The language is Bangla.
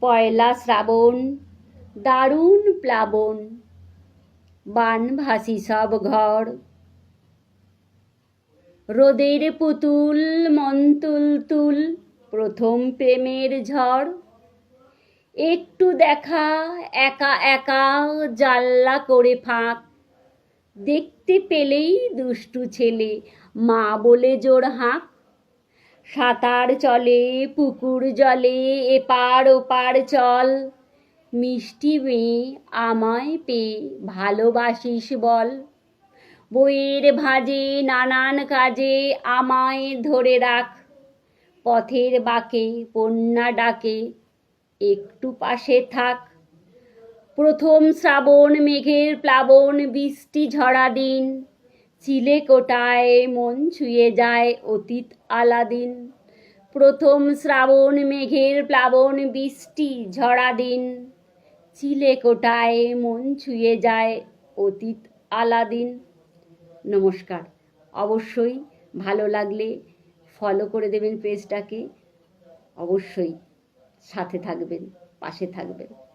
পয়লা শ্রাবণ, দারুণ প্লাবন বান ভাসি সব ঘর। রোদের পুতুল, মন্তুল তুল, প্রথম প্রেমের ঝড়। একটু দেখা, একা একা জাল্লা করে ফাঁক। দেখতে পেলেই দুষ্টু ছেলে, মা বলে জোর হাঁক। সাঁতার চলে, পুকুর জলে, এপার ওপার চল। মিষ্টি মেয়ে, আমায় পেয়ে ভালোবাসিস বল। বইয়ের ভাজে, নানান কাজে আমায় ধরে রাখ। পথের বাঁকে কন্যা ডাকে, একটু পাশে থাক। প্রথম শ্রাবণ মেঘের প্লাবন, বৃষ্টি ঝরা দিন। চিলে কোটায় মন ছুঁয়ে যায় অতীত আলাদিন। প্রথম শ্রাবণ মেঘের প্লাবন, বৃষ্টি ঝরা দিন। চিলে কোটায় মন ছুঁয়ে যায় অতীত আলাদিন। নমস্কার। অবশ্যই ভালো লাগলে ফলো করে দেবেন পেজটাকে অবশ্যই সাথে থাকবেন, পাশে থাকবেন।